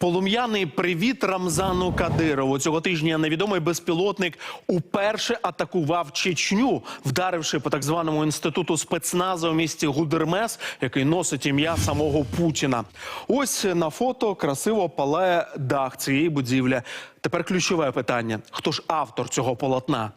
Полум'яний привіт Рамзану Кадирову. Цього тижня невідомий безпілотник уперше атакував Чечню, вдаривши по так званому інституту спецназу у місті Гудермес, який носить ім'я самого Путіна. Ось на фото красиво палає дах цієї будівлі. Тепер ключове питання: хто ж автор цього полотна?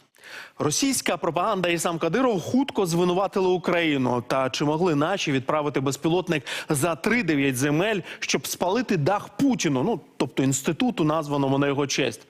Російська пропаганда і сам Кадиров хутко звинуватили Україну. Та чи могли наші відправити безпілотник за 3-9 земель, щоб спалити дах Путіну? Ну тобто інституту, названому на його честь.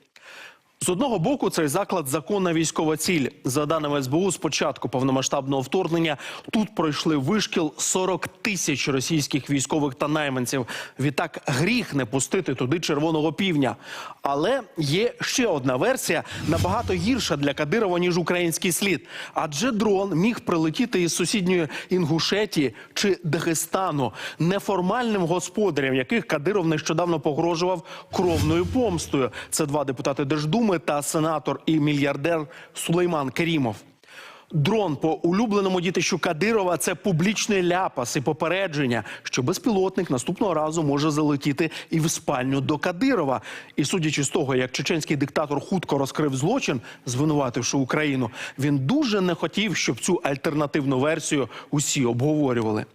З одного боку, цей заклад законна військова ціль. За даними СБУ, з початку повномасштабного вторгнення тут пройшли вишкіл 40 тисяч російських військових та найманців. Відтак гріх не пустити туди червоного півня. Але є ще одна версія, набагато гірша для Кадирова ніж український слід. Адже дрон міг прилетіти із сусідньої Інгушетії чи Дагестану, неформальним господарям, яких Кадиров нещодавно погрожував кровною помстою. Це два депутати Держдуми та сенатор і мільярдер Сулейман Керімов. Дрон по улюбленому дітищу Кадирова це публічний ляпас і попередження, що безпілотник наступного разу може залетіти і в спальню до Кадирова. І судячи з того, як чеченський диктатор хутко розкрив злочин, звинувативши Україну, він дуже не хотів, щоб цю альтернативну версію усі обговорювали.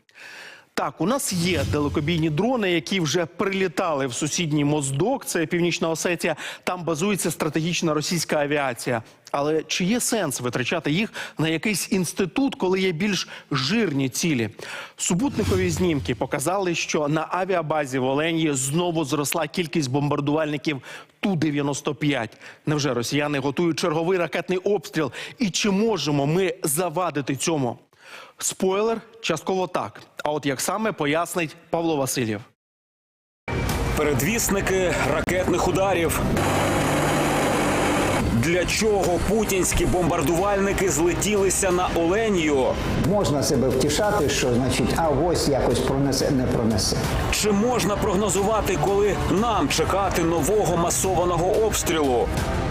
Так, у нас є далекобійні дрони, які вже прилітали в сусідній Моздок, це Північна Осетія. Там базується стратегічна російська авіація. Але чи є сенс витрачати їх на якийсь інститут, коли є більш жирні цілі? Супутникові знімки показали, що на авіабазі в Оленії знову зросла кількість бомбардувальників Ту-95. Невже росіяни готують черговий ракетний обстріл? І чи можемо ми завадити цьому? Спойлер, частково так. А от як саме пояснить Павло Васильєв. Передвісники ракетних ударів. Для чого путінські бомбардувальники злетілися на Оленію? Можна себе втішати, що значить, а ось якось пронесе, не пронесе. Чи можна прогнозувати, коли нам чекати нового масованого обстрілу?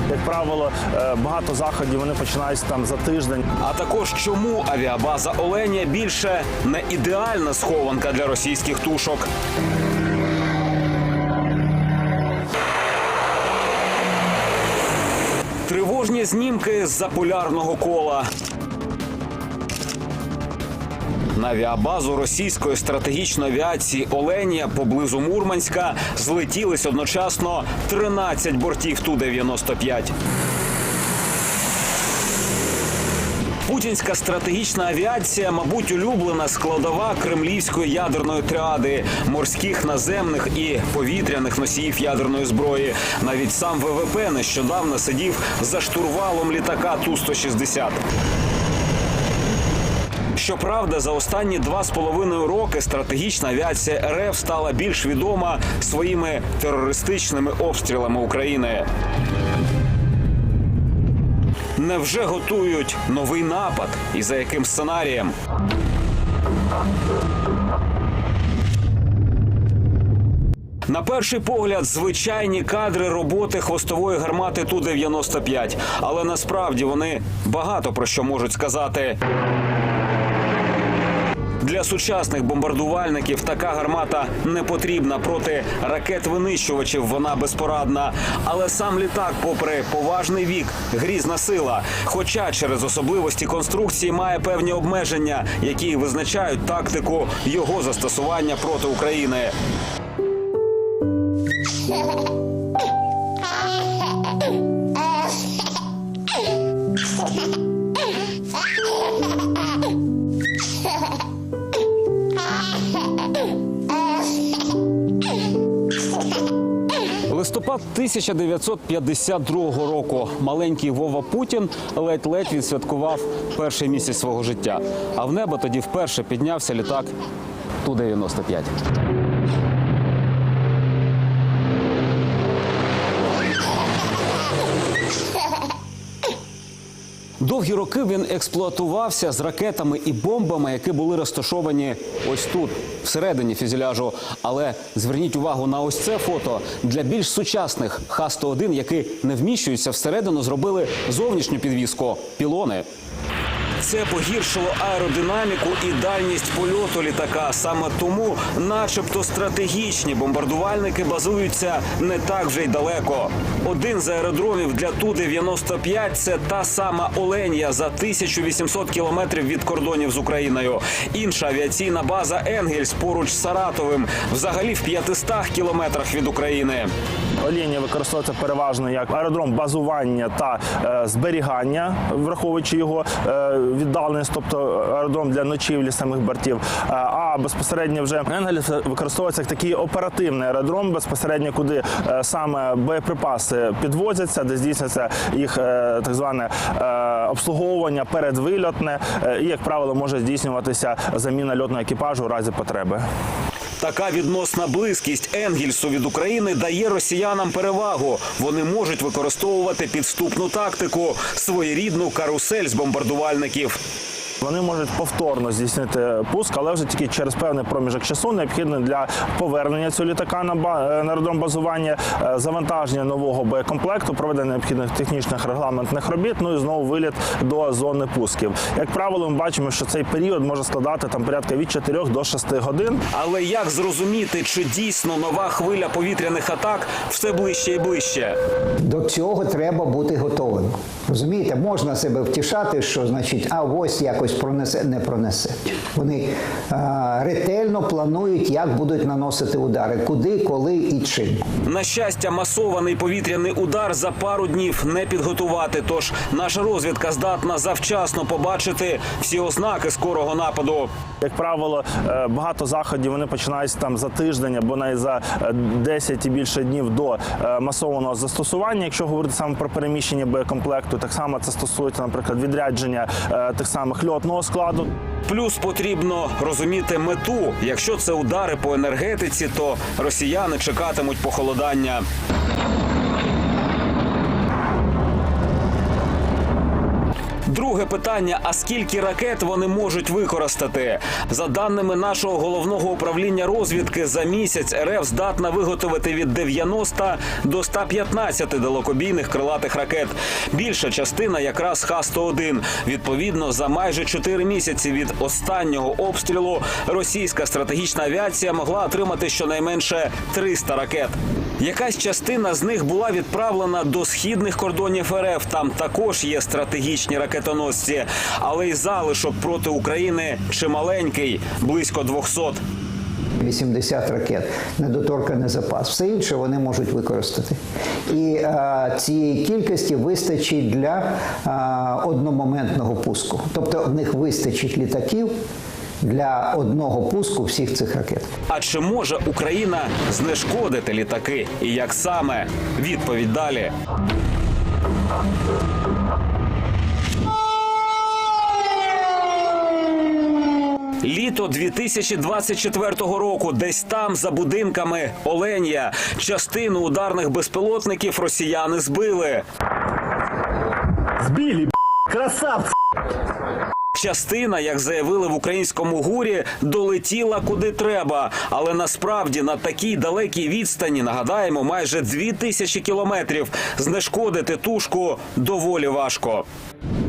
Як правило, е, багато заходів вони починаються там за тиждень. А також чому авіабаза Оленя більше не ідеальна схованка для російських тушок? Тривожні знімки з-за полярного кола. На авіабазу російської стратегічної авіації Оленія поблизу Мурманська злетілись одночасно 13 бортів Ту-95. Путінська стратегічна авіація, мабуть, улюблена складова кремлівської ядерної тріади, морських, наземних і повітряних носіїв ядерної зброї. Навіть сам ВВП нещодавно сидів за штурвалом літака Ту-160. Щоправда, за останні два з половиною роки стратегічна авіація РФ стала більш відома своїми терористичними обстрілами України. Невже готують новий напад? І за яким сценарієм? На перший погляд, звичайні кадри роботи хвостової гармати Ту-95. Але насправді вони багато про що можуть сказати. Для сучасних бомбардувальників така гармата не потрібна проти ракет-винищувачів. Вона безпорадна. Але сам літак, попри поважний вік, грізна сила. Хоча через особливості конструкції має певні обмеження, які визначають тактику його застосування проти України. Листопад 1952 року. Маленький Вова Путін ледь-ледь відсвяткував перший місяць свого життя. А в небо тоді вперше піднявся літак Ту-95. Довгі роки він експлуатувався з ракетами і бомбами, які були розташовані ось тут, всередині фюзеляжу. Але зверніть увагу на ось це фото для більш сучасних Х-101, які не вміщуються всередину, зробили зовнішню підвіску пілони. Це погіршило аеродинаміку і дальність польоту літака. Саме тому, начебто, стратегічні бомбардувальники базуються не так вже й далеко. Один з аеродромів для Ту-95 – це та сама Оленія за 1800 кілометрів від кордонів з Україною. Інша авіаційна база Енгельс поруч з Саратовим, взагалі в 500 кілометрах від України. Оління використовується переважно як аеродром базування та е, зберігання, враховуючи його е, віддаленість, тобто аеродром для ночівлі самих бортів. Е, а безпосередньо вже Енгельс використовується як такий оперативний аеродром, безпосередньо куди е, саме боєприпаси підвозяться, де здійснюється їх е, так зване е, обслуговування передвильотне, е, і як правило може здійснюватися заміна льотного екіпажу у разі потреби. Така відносна близькість Енгельсу від України дає росіянам перевагу. Вони можуть використовувати підступну тактику, своєрідну карусель з бомбардувальників. Вони можуть повторно здійснити пуск, але вже тільки через певний проміжок часу необхідний для повернення цього літака на е, аеродром базування, е, завантаження нового боєкомплекту, проведення необхідних технічних регламентних робіт. Ну і знову виліт до зони пусків. Як правило, ми бачимо, що цей період може складати там порядка від 4 до 6 годин. Але як зрозуміти, чи дійсно нова хвиля повітряних атак все ближче і ближче? До цього треба бути готовим. Розумієте, можна себе втішати, що значить, а ось якось пронесе, не пронесе. Вони а, ретельно планують, як будуть наносити удари, куди, коли і чим. На щастя, масований повітряний удар за пару днів не підготувати. Тож наша розвідка здатна завчасно побачити всі ознаки скорого нападу. Як правило, е, багато заходів вони починаються там за тиждень або навіть за е, 10 і більше днів до е, масованого застосування. Якщо говорити саме про переміщення боєкомплекту, так само це стосується, наприклад, відрядження е, тих самих льотного складу. Плюс потрібно розуміти мету. Якщо це удари по енергетиці, то росіяни чекатимуть похолодання. Друге питання: а скільки ракет вони можуть використати? За даними нашого головного управління розвідки, за місяць РФ здатна виготовити від 90 до 115 далекобійних крилатих ракет. Більша частина якраз Х-101. Відповідно, за майже 4 місяці від останнього обстрілу російська стратегічна авіація могла отримати щонайменше 300 ракет. Якась частина з них була відправлена до східних кордонів РФ. Там також є стратегічні ракетоносці, але й залишок проти України чималенький, близько 200. 80 ракет, недоторканий запас. Все інше вони можуть використати. І е, цієї кількості вистачить для е, одномоментного пуску. Тобто в них вистачить літаків для одного пуску всіх цих ракет. А чи може Україна знешкодити літаки? І як саме? Відповідь далі. Літо 2024 року, десь там за будинками Оленія, частину ударних безпілотників росіяни збили. Збілі, красавці! Частина, як заявили в українському гурі, долетіла куди треба. Але насправді на такій далекій відстані, нагадаємо, майже дві тисячі кілометрів, знешкодити тушку доволі важко.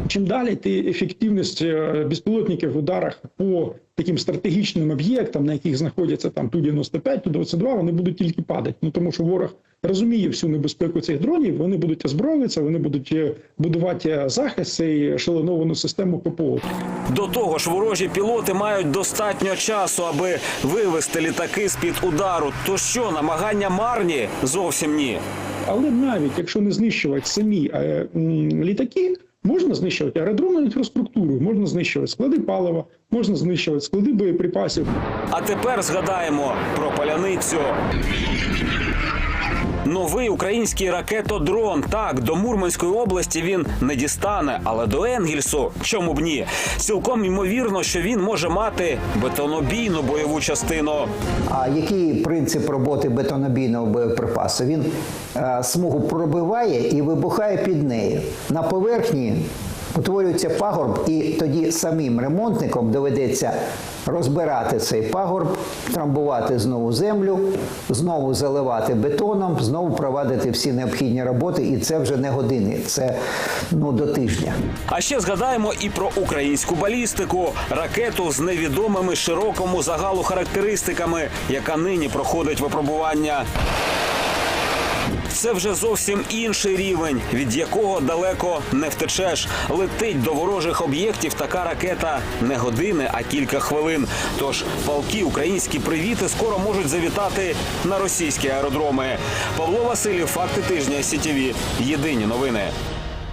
Чим далі, ти ефективність е, безпілотників в ударах по таким стратегічним об'єктам, на яких знаходяться там Ту-95, Ту-22, вони будуть тільки падати. Ну тому що ворог розуміє всю небезпеку цих дронів, вони будуть озброюватися, вони будуть е, будувати захист і шаленовану систему ППО. До того ж, ворожі пілоти мають достатньо часу, аби вивести літаки з під удару. То що, намагання марні? Зовсім ні. Але навіть якщо не знищувати самі е, літаки, можна знищувати аеродромну інфраструктуру, можна знищувати склади палива, можна знищувати склади боєприпасів. А тепер згадаємо про паляницю. Новий український ракетодрон. Так, до Мурманської області він не дістане, але до Енгельсу чому б ні? Цілком ймовірно, що він може мати бетонобійну бойову частину. А який принцип роботи бетонобійного боєприпасу? Він е, смугу пробиває і вибухає під нею. На поверхні Утворюється пагорб, і тоді самим ремонтникам доведеться розбирати цей пагорб, трамбувати знову землю, знову заливати бетоном, знову провадити всі необхідні роботи. І це вже не години, це ну до тижня. А ще згадаємо і про українську балістику, ракету з невідомими широкому загалу характеристиками, яка нині проходить випробування. Це вже зовсім інший рівень, від якого далеко не втечеш. Летить до ворожих об'єктів така ракета не години, а кілька хвилин. Тож палки українські привіти скоро можуть завітати на російські аеродроми. Павло Васильєв, факти тижня СІТІВІ. Єдині новини.